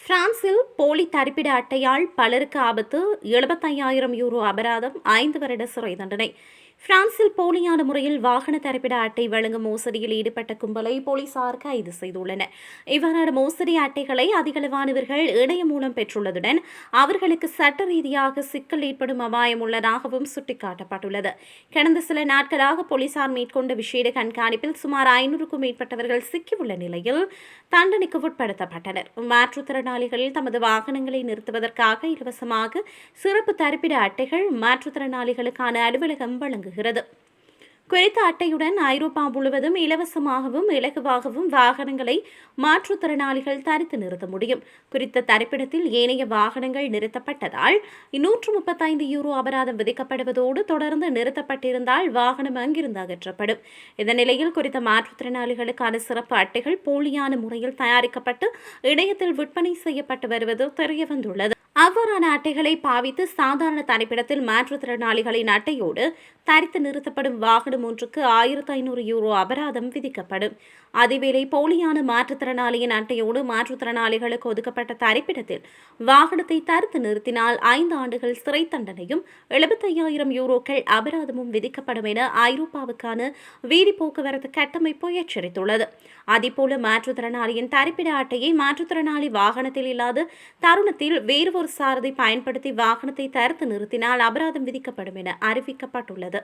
பிரான்சில் போலி தரிப்பிட அட்டையால் பலருக்கு ஆபத்து எழுபத்தையாயிரம் யூரோ அபராதம் ஐந்து வருட சிறை தண்டனை. பிரான்சில் போலியான முறையில் வாகன தரப்பிட அட்டை வழங்கும் மோசடியில் ஈடுபட்ட கும்பலை போலீசார் கைது செய்துள்ளனர். இவ்வாறான மோசடி அட்டைகளை அதிகளவானவர்கள் இணையம் மூலம் பெற்றுள்ளதுடன் அவர்களுக்கு சட்ட ரீதியாக சிக்கல் ஏற்படும் அபாயம் உள்ளதாகவும் சுட்டிக்காட்டப்பட்டுள்ளது. கடந்த சில நாட்களாக போலீசார் மேற்கொண்ட விசேட கண்காணிப்பில் சுமார் ஐநூறுக்கும் மேற்பட்டவர்கள் சிக்கியுள்ள நிலையில் தண்டனைக்கு உட்படுத்தப்பட்டனர். மாற்றுத்திறனாளிகள் தமது வாகனங்களை நிறுத்துவதற்காக இலவசமாக சிறப்பு தரிப்பிட அட்டைகள் மாற்றுத்திறனாளிகளுக்கான அலுவலகம் வழங்குகிறது. குறித்த அட்டையுடன் ஐரோப்பா முழுவதும் இலவசமாகவும் இலகுவாகவும் வாகனங்களை மாற்றுத்திறனாளிகள் தரித்து நிறுத்த முடியும். குறித்த தரிப்பிடத்தில் ஏனைய வாகனங்கள் நிறுத்தப்பட்டதால் நூற்று முப்பத்தைந்து யூரோ அபராதம் விதிக்கப்படுவதோடு தொடர்ந்து நிறுத்தப்பட்டிருந்தால் வாகனம் அங்கிருந்து அகற்றப்படும். இந்த நிலையில் குறித்த மாற்றுத்திறனாளிகளுக்கான சிறப்பு அட்டைகள் போலியான முறையில் தயாரிக்கப்பட்டு இணையத்தில் விற்பனை செய்யப்பட்டு வருவது தெரியவந்துள்ளது. அவ்வாறான அட்டைகளை பாவித்து சாதாரண தனிப்பிடத்தில் மாற்றுத்திறனாளிகளின் அட்டையோடு தரித்து நிறுத்தப்படும் வாகனம் ஒன்றுக்கு ஆயிரத்து ஐநூறு யூரோ அபராதம் விதிக்கப்படும். அதேவேளை போலியான மாற்றுத்திறனாளியின் அட்டையோடு மாற்றுத்திறனாளிகளுக்கு ஒதுக்கப்பட்ட தரிப்பிடத்தில் வாகனத்தை தடுத்து நிறுத்தினால் ஐந்து ஆண்டுகள் சிறை தண்டனையும் எழுபத்தையாயிரம் யூரோக்கள் அபராதமும் விதிக்கப்படும் என ஐரோப்பாவுக்கான வீதி போக்குவரத்து கட்டமைப்பு எச்சரித்துள்ளது. அதேபோல மாற்றுத்திறனாளியின் தரிப்பிட அட்டையை மாற்றுத்திறனாளி வாகனத்தில் இல்லாத தருணத்தில் வேறு ஒரு சாரதி பயன்படுத்தி வாகனத்தை தடுத்து நிறுத்தினால் அபராதம் விதிக்கப்படும் என அறிவிக்கப்பட்டுள்ளது.